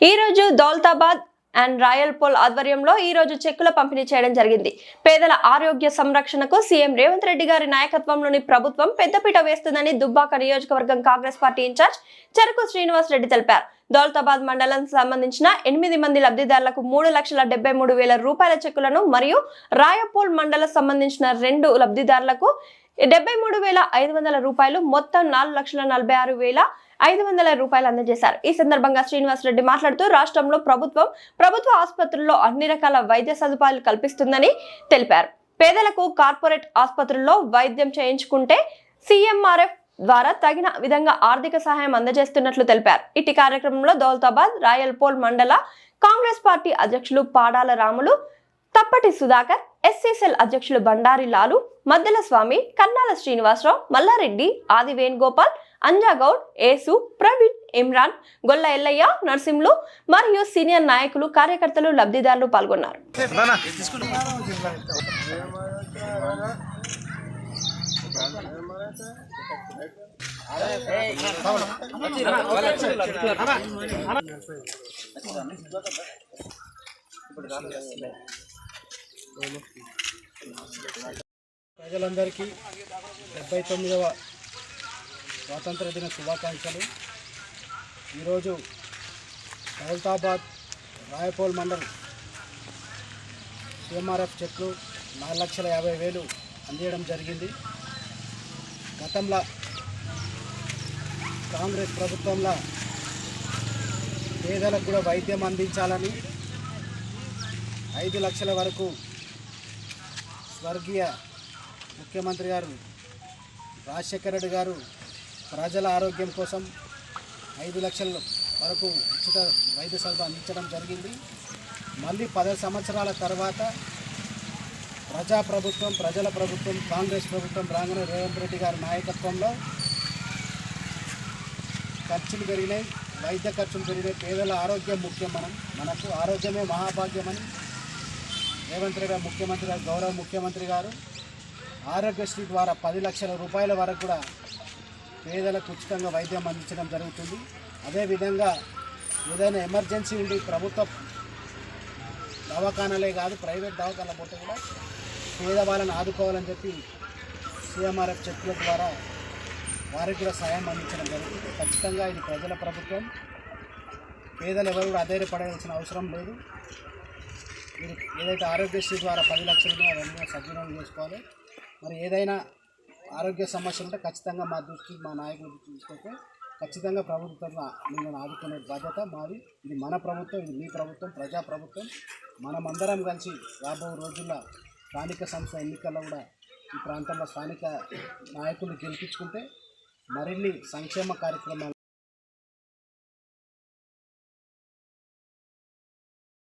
ఈ రోజు Daulatabad and royal pole ఆధ్వర్యంలో ఈ రోజు చెక్కుల పంపిణీ చేయడం జరిగింది. పేదల ఆరోగ్య సంరక్షణకు సీఎం రేవంత్ రెడ్డి గారి నాయకత్వంలోని ప్రభుత్వం పెద్దపీట వేస్తుందని దుబ్బాక నియోజకవర్గం కాంగ్రెస్ పార్టీ ఇన్ఛార్జ్ చెరకు శ్రీనివాస్ రెడ్డి తెలిపారు. దౌలతాబాద్ మండలం సంబంధించిన ఎనిమిది మంది లబ్ధిదారులకు మూడు లక్షల డెబ్బై మూడు వేల రూపాయల చెక్కులను మరియు రాయపోల్ మండలం సంబంధించిన రెండు లబ్ధిదారులకు డెబ్బై మూడు వేల ఐదు వందల రూపాయలు మొత్తం నాలుగు లక్షల నలభై ఆరు వేల ఐదు వందల రూపాయలు అందజేశారు. ఈ సందర్భంగా శ్రీనివాస్ రెడ్డి మాట్లాడుతూ రాష్ట్రంలో ప్రభుత్వం ప్రభుత్వ ఆసుపత్రుల్లో అన్ని రకాల వైద్య సదుపాయాలు కల్పిస్తుందని తెలిపారు. పేదలకు కార్పొరేట్ ఆసుపత్రుల్లో వైద్యం చేయించుకుంటే సీఎంఆర్ఎఫ్ ద్వారా తగిన విధంగా ఆర్థిక సహాయం అందజేస్తున్నట్లు తెలిపారు. ఇటు కార్యక్రమంలో దౌలతాబాద్ రాయల్పోల్ మండల కాంగ్రెస్ పార్టీ అధ్యక్షులు పాడాల రాములు తప్పటి సుధాకర్ ఎస్సీసెల్ అధ్యక్షులు బండారి లాలు మద్దెల స్వామి కన్నాల శ్రీనివాసరావు మల్లారెడ్డి ఆది వేణుగోపాల్ అంజాగౌడ్ ఏసు ప్రవీణ్ ఇమ్రాన్ గొల్ల ఎల్లయ్య నర్సింహులు మరియు సీనియర్ నాయకులు కార్యకర్తలు లబ్ధిదారులు పాల్గొన్నారు. ప్రజలందరికీ డెబ్బై తొమ్మిదవ స్వాతంత్ర దిన శుభాకాంక్షలు. ఈరోజు దౌలతాబాద్ రాయపోల్ మండల్ సిఎంఆర్ఎఫ్ చెట్లు నాలుగు లక్షల యాభై వేలు అందించడం జరిగింది. గతంలో కాంగ్రెస్ ప్రభుత్వంలో పేదలకు కూడా వైద్యం అందించాలని ఐదు లక్షల వరకు స్వర్గీయ ముఖ్యమంత్రి గారు రాజశేఖర రెడ్డి గారు ప్రజల ఆరోగ్యం కోసం ఐదు లక్షల వరకు ఉచిత వైద్య సదుపాయం అందించడం జరిగింది. మళ్ళీ పది సంవత్సరాల తర్వాత ప్రజా ప్రభుత్వం ప్రజల ప్రభుత్వం కాంగ్రెస్ ప్రభుత్వం రాగానే రేవంత్ రెడ్డి గారి నాయకత్వంలో ఖర్చులు పెరిగినాయి వైద్య ఖర్చులు పెరిగినాయి. పేదల ఆరోగ్యం ముఖ్యం మనం మనకు ఆరోగ్యమే మహాభాగ్యమని రేవంత్ రెడ్డి ముఖ్యమంత్రి గారు గౌరవ ముఖ్యమంత్రి గారు ఆరోగ్యశ్రీ ద్వారా పది లక్షల రూపాయల వరకు కూడా పేదలకు ఉచితంగా వైద్యం అందించడం జరుగుతుంది. అదేవిధంగా ఏదైనా ఎమర్జెన్సీ ఉండి ప్రభుత్వ దవాఖానాలే కాదు ప్రైవేట్ దవాఖాన పోతే కూడా పేదవాళ్ళని ఆదుకోవాలని చెప్పి సీఎంఆర్ఎఫ్ చెక్కుల ద్వారా వారికి కూడా సాయం అందించడం జరుగుతుంది. ఖచ్చితంగా ఇది ప్రజల ప్రభుత్వం. పేదలు ఎవరు కూడా అధైర్యపడాల్సిన అవసరం లేదు. మీరు ఏదైతే ఆరోగ్యశ్రీ ద్వారా పది లక్షలు అవన్నీ సద్వినియోగం చేసుకోవాలి. మరి ఏదైనా ఆరోగ్య సమస్యలు ఉంటే ఖచ్చితంగా మా దృష్టికి మా నాయకుల దృష్టికి తీసుకొస్తే ఖచ్చితంగా ప్రభుత్వం మిమ్మల్ని ఆదుకునే బాధ్యత మాది. ఇది మన ప్రభుత్వం ఇది మీ ప్రభుత్వం ప్రజా ప్రభుత్వం. మనమందరం కలిసి రాబో రోజుల్లో స్థానిక సంస్థ ఎన్నికల్లో కూడా ఈ ప్రాంతంలో స్థానిక నాయకులు గెలిపించుకుంటే మరిన్ని సంక్షేమ కార్యక్రమాలు